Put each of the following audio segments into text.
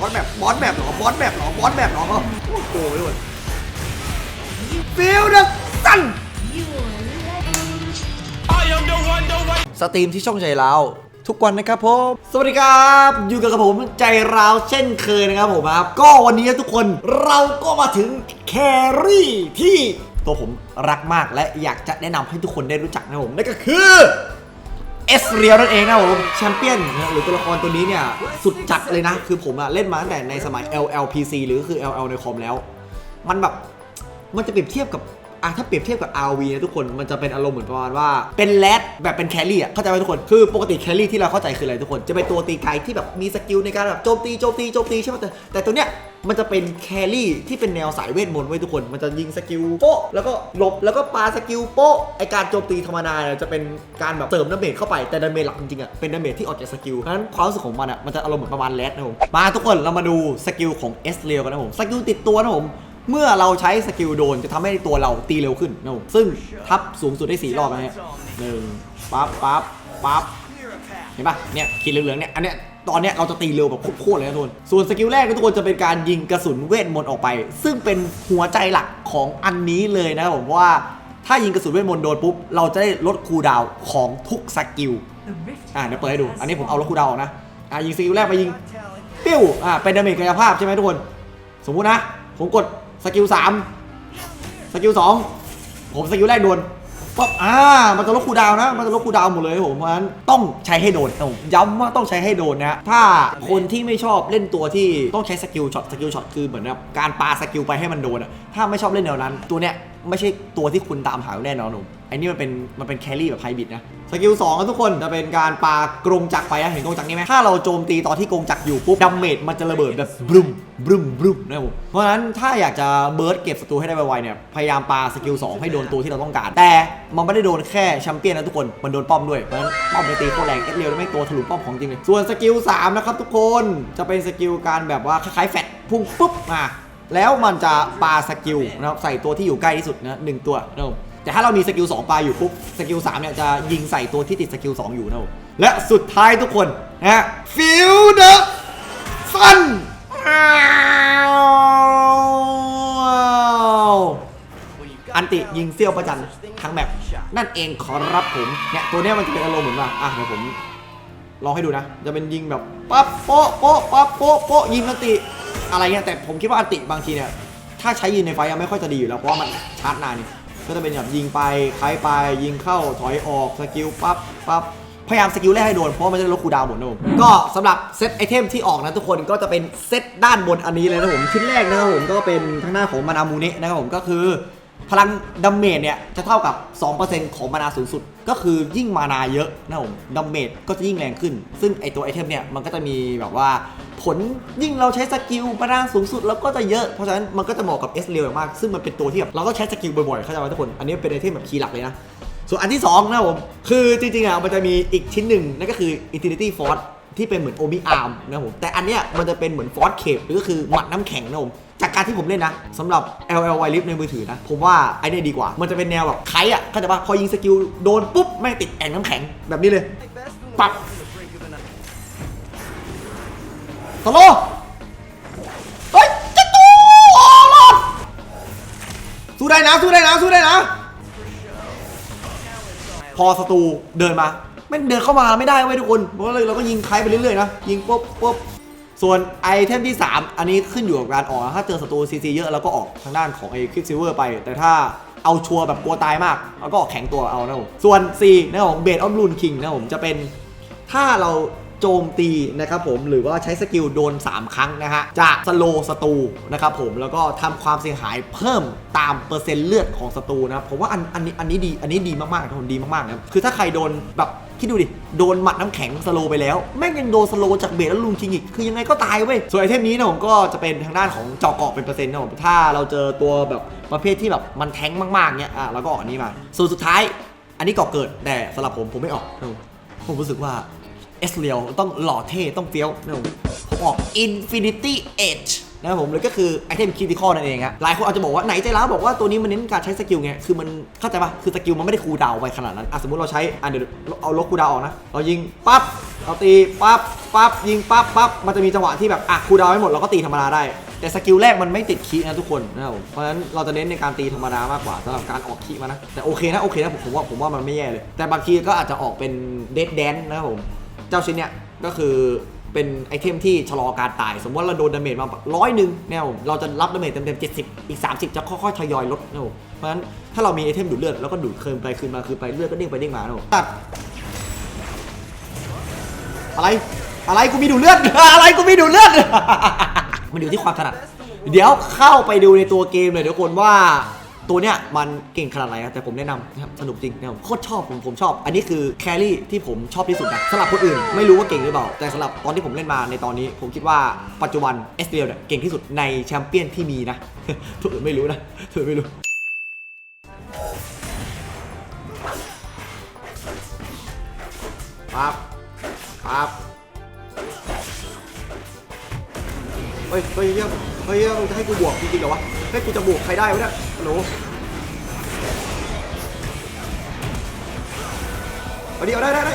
บอสแบบบอสแบบหรอบอสแบบหรอบอสแบบหรอโอ้โหทุกคนฟิลเดอร์ซันสตรีมที่ช่องใจเราทุกวันนะครับผมสวัสดีครับ อยู่กับผมใจเราเช่นเคยนะครับผมครับ ก็วันนี้ทุกคนเราก็มาถึงแครี่ที่ตัวผมรักมากและอยากจะแนะนำให้ทุกคนได้รู้จักนะผมนั่นก็คือ เอสเรียลนั่นเองนะผมแชมเปี้ยนหรือตัวละครตัวนี้เนี่ยสุดจัดเลยนะ คือผมอะเล่นมาตั้งแต่ในสมัย LLPC หรือคือ LL ในคอมแล้ว มันแบบมันจะเปรียบเทียบกับ อะถ้าเปรียบเทียบกับ RV นะทุกคนมันจะเป็นอารมณ์เหมือนประมาณว่าเป็นแรดแบบเป็นแครี่อะเข้าใจไหมทุกคนคือปกติแครี่ที่เราเข้าใจคืออะไรทุกคน จะเป็นตัวตีไกลที่แบบมีสกิลในการแบบโจมตีโจมตีโจมตีใช่ไหมแต่แต่ตัวเนี้ยมันจะเป็นแครี่ที่เป็นแนวสายเวทมนต์ไว้ทุกคน มันจะยิงสกิลโป๊ะ แล้วก็หลบ แล้วก็ปาสกิลโป๊ะ ไอการโจมตีธรรมดาเนี่ยจะเป็นการแบบเติมดาเมจเข้าไป แต่ดาเมจหลักจริงๆอะ เป็นดาเมจที่ออกจากสกิลเพราะฉะนั้นความรู้สึกของมันอะ มันจะอารมณ์เหมือนประมาณแรดนะผม มาทุกคน เรามาดูสกิลของเอสเรียกันนะผม สกิลติดตัวนะผม เมื่อเราใช้สกิลโดนจะทำให้ตัวเราตีเร็วขึ้นนะผมซึ่งทับสูงสุดได้สี่รอบนะฮะหนึ่งปั๊บปั๊บปั๊บเห็นปะเนี่ยขีดเหลืองๆเนี่ยอันเนี้ยตอนเนี้ยเราจะตีเร็วแบบโคตรๆเลยนะทุกคน ส่วนสกิลแรกทุกคนจะเป็นการยิงกระสุนเวทมนต์ออกไป ซึ่งเป็นหัวใจหลักของอันนี้เลยนะครับผมว่าถ้ายิงกระสุนเวทมนต์โดนปุ๊บ เราจะได้ลดคูดาวของทุกสกิล อ่าเดี๋ยวเปิดให้ดู อันนี้ผมเอาลดคูดาวน์ออกนะ อ่ายิงสกิลแรกไปยิงปิ้ว อ่าเป็นดาเมจกายภาพใช่ไหมทุกคน สมมุตินะ ผมกด สกิลสามสกิลสองผมสกิลแรกโดนปั๊บอ่ามันจะลดคูลดาวน์นะ มันจะลดคูลดาวน์หมดเลยผมเพราะฉะนั้นต้องใช้ให้โดนนะผมย้ำว่าต้องใช้ให้โดนนะถ้าคนที่ไม่ชอบเล่นตัวที่ต้องใช้สกิลช็อตสกิลช็อตคือเหมือนแบบการปาสกิลไปให้มันโดนอะถ้าไม่ชอบเล่นแนวนั้น ตัวเนี้ยไม่ใช่ตัวที่คุณตามหาแน่นอนผม ไอ้นี่มันเป็นมันเป็นแครี่แบบไฮบิดนะสกิล2ครับทุกคนจะเป็นการปากรงจักรไปนะเห็นกรงจักรนี้ไหมถ้าเราโจมตีตอนที่กรงจักรอยู่ปุ๊บดาเมจมันจะระเบิดแบบบรุมบรุมบรุมนะครับผมเพราะฉะนั้นถ้าอยากจะเบิร์ดเก็บศัตรูให้ได้ไวๆเนี่ยพยายามปาสกิล2ให้โดนตัวที่เราต้องการ แต่มันไม่ได้โดนแค่แชมเปี้ยนนะทุกคนมันโดนป้อมด้วยเพราะฉะนั้นป้อมไปตีโคตรแรงเอ็ดเรียวไม่ตัวถลุป้อมของจริงเลยส่วนสกิล3นะครับทุกคนจะเป็นสกิลการแบบว่าคล้ายๆแฟตพุ่งปุ๊บมาแล้วมันจะปาสกิลนะครับใส่ตัวที่อยู่ใกล้ที่สุดนะหนึ่งตัวนะครับผม แต่ถ้าเรามีสกิล2ปลายอยู่ปุ๊บสกิล3เนี่ยจะยิงใส่ตัวที่ติดสกิล2อยู่นะผมและสุดท้ายทุกคนนะฮะฟิลเดอร์ฟันอันติยิงเซี่ยวประจันทั้งแบบนั่นเองขอรับผมเนี่ยตัวเนี้ยมันจะเป็นอารมณ์เหมือนว่าอะเดี๋ยวผมลองให้ดูนะ จะเป็นยิงแบบปั๊บโป๊ะโป๊ะปั๊บโป๊ะโป๊ะยิงอันติอะไรเงี้ยแต่ผมคิดว่าอันติบางทีเนี่ยถ้าใช้ยิงในไฟยังไม่ค่อยจะดีอยู่แล้วเพราะว่ามันชาร์จนานนี่ ก็จะเป็นแบบยิงไปคล้ายไปยิงเข้าถอยออกสกิลปั๊บปั๊บพยายามสกิลแรกให้โดนเพราะมันจะลดคูดาวหมดนะผมก็สำหรับเซตไอเทมที่ออกนะทุกคนก็จะเป็นเซตด้านบนอันนี้เลยนะผมชิ้นแรกนะครับผมก็เป็นทางหน้าของมานามูเนะนะครับผมก็คือ พลังดาเมจเนี่ยจะเท่ากับ 2%ของมานาสูงสุด ก็คือยิ่งมานาเยอะนะผมดาเมจก็จะยิ่งแรงขึ้น ซึ่งไอตัวไอเทมเนี่ยมันก็จะมีแบบว่า ผลยิ่งเราใช้สกิลมานสูงสุดแล้วก็จะเยอะ เพราะฉะนั้นมันก็จะเหมาะกับเอสเรียวมาก ซึ่งมันเป็นตัวที่แบบเราต้องใช้สกิลบ่อยๆเข้าใจไหมทุกคน อันนี้เป็นไอเทมแบบคีย์หลักเลยนะ ส่วนอันที่2นะผม คือจริงๆอะมันจะมีอีกชิ้นหนึ่งนั่นก็คือ Infinity Force ที่เป็นเหมือนโอมิอาร์มนะผมแต่อันเนี้ยมันจะเป็นเหมือนฟอสเคปหรือก็คือหมัดน้ำแข็งนะผมจากการที่ผมเล่นนะสำหรับ LL w i l i f ในมือถือนะ ผมว่าไอเนี่ยดีกว่า มันจะเป็นแนวแบบไคอะเข้าใจปะพอยิงสกิลโดนปุ๊บแม่งติดแอ่งน้ำแข็งแบบนี้เลยปับ สโลว์เฮ้ยจะตูโอ้รอดสู้ได้นะสู้ได้นะสู้ได้นะ พอศัตรูเดินมาแม่เดินเข้ามาไม่ได้เว้ยทุกคนเพราะเลยเราก็ยิงใครไปเรื่อยๆนะยิงปุ๊บปุ๊บส่วนไอเทมที่ 3 อันนี้ขึ้นอยู่กับการออก ถ้าเจอศัตรูซีซีเยอะเราก็ออกทางด้านของไอคลิกซิเวอร์ไป แต่ถ้าเอาชัวร์แบบกลัวตายมากเราก็ออกแข็งตัวเอานะผมส่วน C นะผมเบดออฟลูนคิงนะผมจะเป็นถ้าเรา โจมตีนะครับผมหรือว่าใช้สกิลโดน 3 ครั้งนะฮะจะสโลศัตรูนะครับผมแล้วก็ทำความเสียหายเพิ่มตามเปอร์เซ็นต์เลือดของศัตรูนะครับผมว่าอันอันนี้อันนี้ดีอันนี้ดีมากๆนะผมดีมากๆนะครับคือถ้าใครโดนแบบคิดดูดิ โดนหมัดน้ำแข็งสโลไปแล้ว แม่งยังโดนสโลจากเบสแล้วลุงคิงอีก คือยังไงก็ตายเว้ย ส่วนไอเทมนี้นะผมก็จะเป็นทางด้านของเจาะเกาะเป็นเปอร์เซ็นต์นะผม ถ้าเราเจอตัวแบบประเภทที่แบบมันแท้งมากๆเนี้ย อะเราก็ออกนี้มา ส่วนสุดท้าย อันนี้ก่อเกิด แต่สำหรับผมผมไม่ออก ผมรู้สึกว่า เอสเรียวต้องหล่อเท่ต้องเฟี้ยวนะผมผมออก Infinity Edge นะครับผมเลยก็คือไอเทมคิติคอนั่นเองฮะหลายคนอาจจะบอกว่าไหนใจร้าวบอกว่าตัวนี้มันเน้นการใช้สกิลไงคือมันเข้าใจปะคือสกิลมันไม่ได้คูลดาวน์ไปขนาดนั้นอะสมมติเราใช้อะเดี๋ยวเอาลบคูลดาวน์ออกนะ เรายิงปั๊บเราตีปั๊บปั๊บยิงปั๊บปั๊บมันจะมีจังหวะที่แบบอะคูลดาวน์ไม่หมดเราก็ตีธรรมดาได้ แต่สกิลแรกมันไม่ติดคีนะทุกคนนะครับผมเพราะฉะนั้นเราจะเน้นในการตีธรรมดามากกว่าสำหรับการออกคีมานะแต่โอเคนะโอเคนะผมผมว่าผมว่ามันไม่แย่เลย แต่บางทีก็อาจจะออกเป็นเดดแดนนะครับผม เจ้าชิ้นเนี้ยก็คือเป็นไอเทมที่ชะลอการตาย สมมติว่าเราโดนดาเมจมาร้อยหนึ่งเนี่ยเราจะรับดาเมจเต็มๆ70อีก 30 จะค่อยๆทยอยลดนะเพราะฉะนั้นถ้าเรามีไอเทมดูดเลือดแล้วก็ดูดคืนไปคืนมาคืนไปเลือดก็เด้งไปเด้งมานะผมตัดอะไรอะไรกูมีดูดเลือดอะไรกูมีดูดเลือดมันอยู่ที่ความถนัดเดี๋ยวเข้าไปดูในตัวเกมเลยทุกคนว่า ตัวเนี้ยมันเก่งขนาดไหนนะแต่ผมแนะนำนะครับสนุกจริงนะครับโคตรชอบผมผมชอบ อันนี้คือแครี่ที่ผมชอบที่สุดนะสำหรับคนอื่นไม่รู้ว่าเก่งหรือเปล่า แต่สำหรับตอนที่ผมเล่นมาในตอนนี้ ผมคิดว่าปัจจุบันเอสเดียเนี่ยเก่งที่สุดในแชมเปี้ยนที่มีนะ ทุกอื่นไม่รู้นะทุกอื่นไม่รู้ครับครับเฮ้ยเฮ้ยเฮ้ยเฮ้ยมึงจะให้กูบวกจริงๆเหรอวะ ให้กูจะบวกใครได้วะเนี่ยฮัลโหลเอาดิเอาได้ได้ได้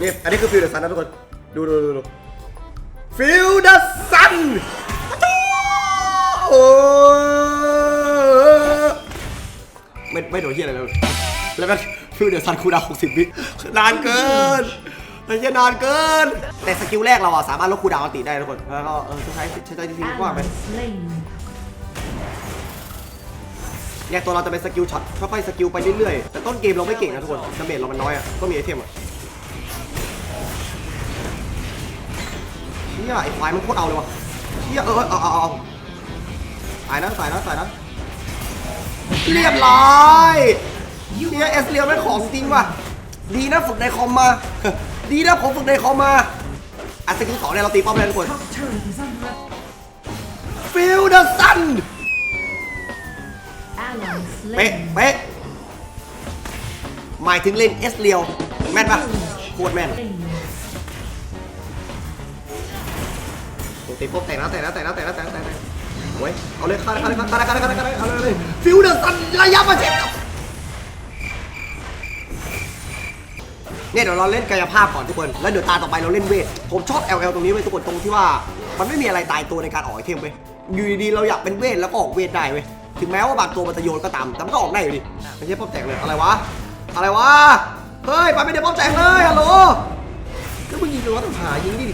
นี่อันนี้คือฟิลเดอร์ซันนะทุกคน ดูดูดูดูฟิลเดอร์ซัน ไม่ไม่โดนเฮียอะไรเลยแล้วก็ฟิลเดอร์ซันคูดาวน์60วินานเกินไอ้เหี้ยนานเกิน แต่สกิลแรกเราอะสามารถลดคูดาวอันติได้ทุกคน แล้วก็เออใช้ใช้ใช้จริงๆกว้าไป Ally slain. เนี่ยตัวเราจะเป็นสกิลช็อตค่อยๆสกิลไปเรื่อยๆ แต่ต้นเกมเราไม่เก่งนะทุกคนดาเมจเรามันน้อยอะก็มีไอเทมอะเฮียไอ้ควายมันโคตรเอาเลยวะเฮียเออเออเอาเอาเอาตายนะตายนะตายนะ เรียบร้อยเฮียเอสเรียลเป็นของจริงว่ะ ดีนะฝึกในคอมมา ดีนะผมฝึกในคอมมาอะสกิลสองเนี่ยเราตีป้อมได้ทุกคนฟิลเดอร์ซันเป๊ะเป๊ะหมายถึงเล่นเอสเรียวแม่นปะโคตรแม่น Slain. ปกติพวกแต่งแล้วแต่งแล้วแต่งแล้วแต่งแล้วแต่งแล้ว แต่งแล้วโอ้ยเอาเลยฆ่าฆ่าฆ่าฆ่าฆ่าฆ่าเลยเอาเลยเอาเลย ฟิวเดอร์ซันระยะประชิดเนี่ยเดี๋ยวเราเล่นกายภาพก่อนทุกคน แล้วเดี๋ยวตาต่อไปเราเล่นเวท ผมชอบ LL ตรงนี้เว้ยทุกคนตรงที่ว่า มันไม่มีอะไรตายตัวในการออกไอเทมเว้ย อยู่ดีๆเราอยากเป็นเวทแล้วก็ออกเวทได้เว้ย ถึงแม้ว่าบางตัวมันจะโยนก็ตาม แต่มันก็ออกได้อยู่ดิไม่ใช่ป้อมแตกเลย อะไรวะ อะไรวะ เฮ้ย ไปไม่ได้ป้อมแตกเลย ฮัลโหลก็มึงยิงเลยวต้งหายิงดิ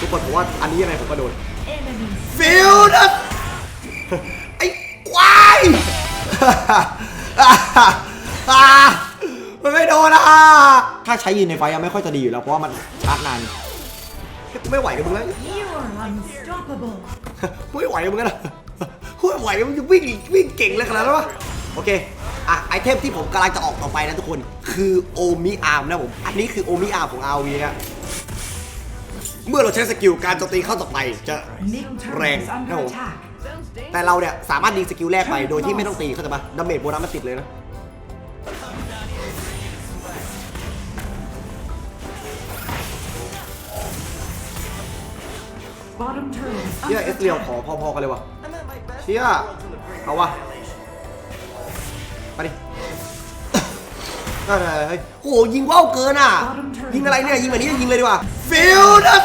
ทุกคนผมว่าอันนี้ยังไงผมก็โดน Enemy ฟิลนะไอ้ควายมันไม่โดนอะถ้าใช้ยินในไฟยังไม่ค่อยจะดีอยู่แล้วเพราะว่ามันชาร์จนานเฮ้ยกูไม่ไหวกับมึงแล้ว You are unstoppable. กูไม่ไหวกับมึงแล้วนะกูไม่ไหวกับมึงจะวิ่งวิ่งเก่งเลยขนาดนั้นวะ โอเค อะ ไอเทมที่ผมกำลังจะออกต่อไปนะทุกคน คือโอมิอาร์มนะผม อันนี้คือโอมิอาร์มของ RV นะเมื่อเราใช้สกิลการโจมตีเข้าต่อไปจะ Middle turret is Rank. under No. attack. แต่เราเนี่ยสามารถยิงสกิลแรกไปโดยที่ไม่ต้องตีเข้าใจปะดาเมจโบนัสมันติดเลยนะ Bottom turret is เชี่ย under เอสเรียว attack. ขอพอๆกันเลยวะเชี่ยเอาวะ ไปดิได้ๆเฮ้ยโอ้โหยิงว่าวเกินอะ ยิงอะไรเนี่ย ยิงแบบนี้ยิงเลยดีกว่า ฟิลนะ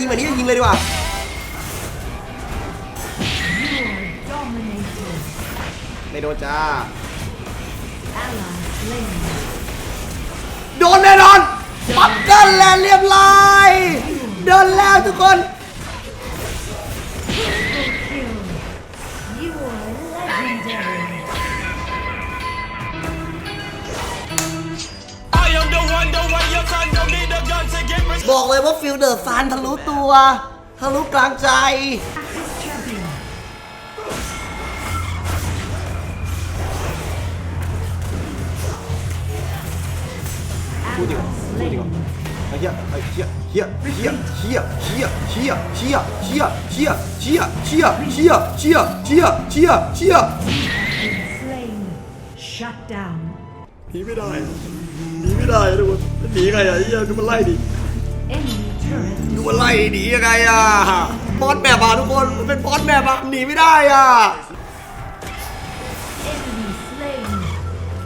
ยิงแบบนี้ยิงเลยดีกว่าไม่โดนจ้า โดนแน่นอน ปักกันแล้วเรียบร้อยโดนแล้วทุกคน บอกเลยว่าฟิลเดอร์ซานทะลุตัวทะลุกลางใจ พูดจริงเหรอ Ally พูดจริงเหรอ slain. ไอ้เหี้ยไอ้เหี้ยเหี้ยเหี้ยเหี้ยเหี้ยเหี้ยเหี้ยเหี้ยเหี้ยเหี้ยเหี้ยเหี้ยเหี้ยเหี้ยเหี้ยเหี้ย Shut down. หนีไม่ได้หนี ไม่ได้ทุกคนหนีไงอะไอ้เหี้ยดูมันไล่ดิดูมันไล่หนียังไงอะบอสแบบอะทุกคนมันเป็นบอสแบบอะหนีไม่ได้อะ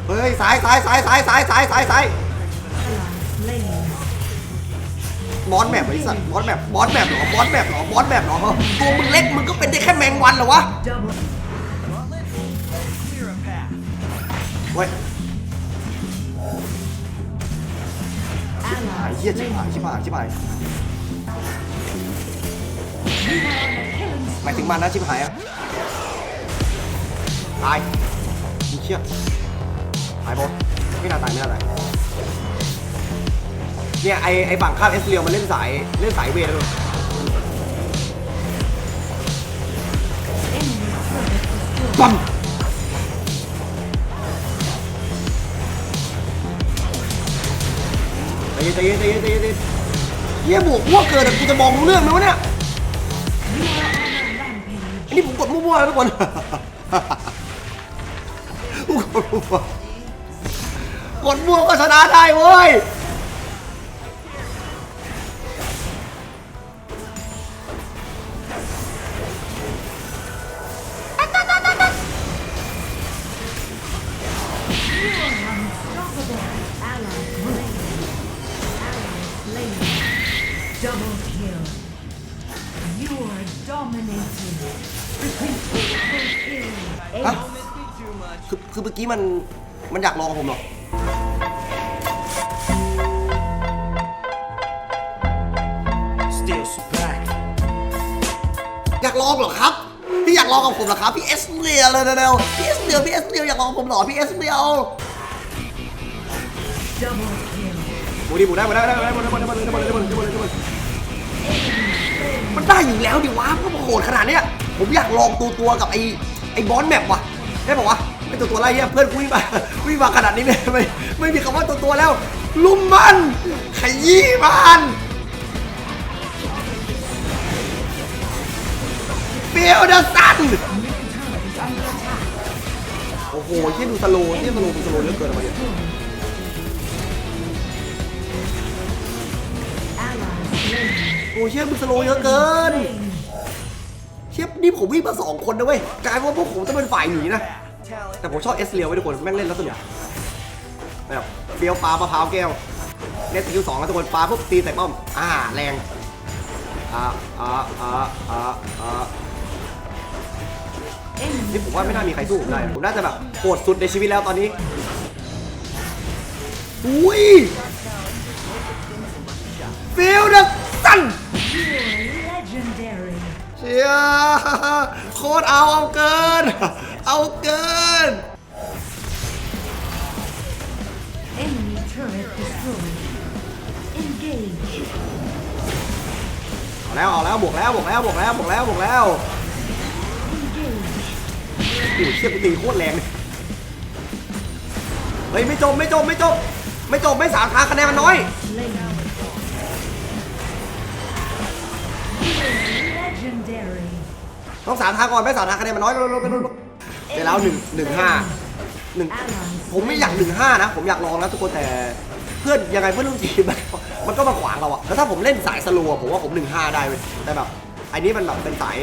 เฮ้ยซ้ายซ้ายซ้ายซ้ายซ้ายซ้ายซ้ายซ้ายบอสแบบไอ้สัตว์บอสแบบบอสแบบเหรอบอสแบบเหรอบอสแบบเหรอตัวมึงเล็กมึงก็เป็นได้แค่แมงวันเหรอวะเว้ย หายเหี้ยชิบหายชิบหายชิบหายหมายถึงมันนะชิบหายอะตายมึงเชี่ยตายปะไม่น่าตายไม่น่าตายเนี่ยไอไอฝั่งข้ามเอสเรียวมันเล่นสายเล่นสายเวทเลย Enemy turret destroyed. ปั๊ม ย็นใจเย็นใจเย็นใจเย็นเย็นเฮียบวกอ้วกเกินแต่กูจะมองรู้เรื่องไหมวะเนี่ยอันนี้ผมกดมั่วๆแล้วทุกคนกูกดมั่วกดมั่วก็ชนะได้เว้ย You are dominating. Triple kill. ฮะ Ace. คือคือเมื่อกี้มันมันอยากลองกับผมเหรอ Still so back. อยากลองเหรอครับ พี่อยากลองกับผมเหรอครับ พี่เอสเรียเลยเร็วๆพี่เอสเรียพี่เอสเรียอยากลองกับผมเหรอ พี่เอสเรีย Double kill. หมูดิหมูได้หมูได้หมูได้หมูได้หมูได้หมูได้หมูได้หมูได้หมูได้หมูได้หมูได้หมูได้ มันได้อยู่แล้วดิวะเพราะมันโหดขนาดเนี้ยผมอยากลองตัวตัวกับไอ้ไอ้บอสแมปว่ะได้ป่าวะไอ้ตัวตัวอะไรเงี้ยเพื่อนวิ่งมาวิ่งมาขนาดนี้ไม่ไม่ไม่มีคำว่าตัวตัวแล้ว ลุมมันขยี้มันเฟียวเดอะซันโอ้โหที่ดูสโลว์ที่สโลดูสโลเยอะเกินไปเนี่ย Allies อ้เชี่ยมึงสโลว์เยอะเกิน เชี่ยนี่ผมวิ่งมาสองคนนะเว้ยกลายเป็นว่าพวกผมจะเป็นฝ่ายหนีนะ แต่ผมชอบเอสเรียวไว้ทุกคนแม่งเล่นแล้วสนุกแบบเฟียวปลามะพร้าวแก้วเล่นสกิลสองแล้วทุกคนปลาปุ๊บตีใส่ป้อม อ่าแรงอ่าอ่าอ่าอ่าอ่านี่ผมว่าไม่น่ามีใครสู้ผมได้ ผมน่าจะแบบโหดสุดในชีวิตแล้วตอนนี้ อุ้ยฟิลเด เชียโคตรเอาเอาเกิน เอาเกิน Enemy turret destroyed. Engage. เอาแล้วเอาแล้วบวกแล้วบวกแล้วบวกแล้วบวกแล้วบวกแล้ว Engage. โอ้ยเชี่ยกูตีโคตรแรงเลยเฮ้ยไม่จบไม่จบไม่จบ ไม่จบไม่สามทางคะแนนมันน้อย Slain. Legendary. ต้องสามทางก่อนไม่สามทางคะแนนมันน้อยลดลดลดลดลดเดี๋ยวแล้วหนึ่งหนึ่งห้าหนึ่งผมไม่อยากหนึ่งห้านะ ผมอยากลองนะทุกคนแต่เพื่อนยังไงเพื่อนร่วมทีมมันก็มาขวางเราอะแล้วถ้าผมเล่นสายสโลว์ผมว่าผมหนึ่งห้าได้เว้ยแต่แบบอันนี้มันแบบเป็นสาย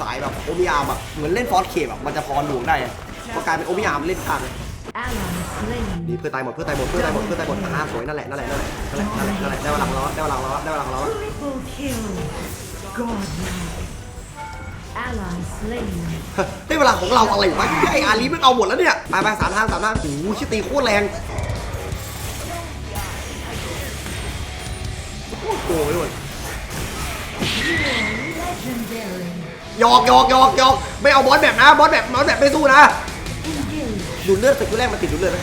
สายแบบโอมิอาร์มอะเหมือนเล่นฟอสเคแบบมันจะพอหลวงได้อะพอกลายเป็นโอมิอาร์เล่นข้างดีเพื่อตายหมดเพื่อตายหมดเพื่อตายหมดเพื่อตายหมดอ่าสวยนั่นแหละนั่นแหละนั่นแหละนั่นแหละนั่นแหละนั่นหละได้เวลาของเราแล้วได้เวลาของเราแล้วได้เวลาของเรา Allies slain. ได้เวลาของเราอะไรวะไออาลีมันเอาหมดแล้วเนี่ย ไปไปสามทางสามทางโอ้โหชิตีโคตรแรงโคตรโกงเลย legendary. หยอกหยอกหยอกหยอกไม่เอาบอสแบบนะ บอสแบบบอสแบบไม่สู้นะ ดูดเลือดสกิลแรกมันติดดูดเลือดไห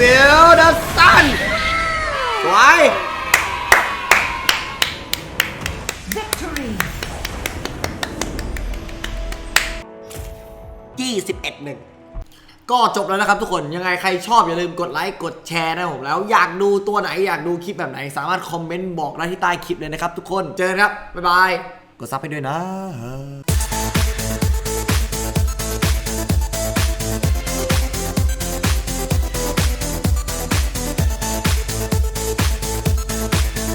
ฟิลเดอร์สันสวย Victory. 21หนึ่งก็จบแล้วนะครับทุกคนยังไงใครชอบอย่าลืมกดไลค์กดแชร์นะครับผมแล้วอยากดูตัวไหนอยากดูคลิปแบบไหน สามารถคอมเมนต์บอกได้ที่ใต้คลิปเลยนะครับทุกคนเจอกันครับ บ๊ายบาย กดซับให้ด้วยนะ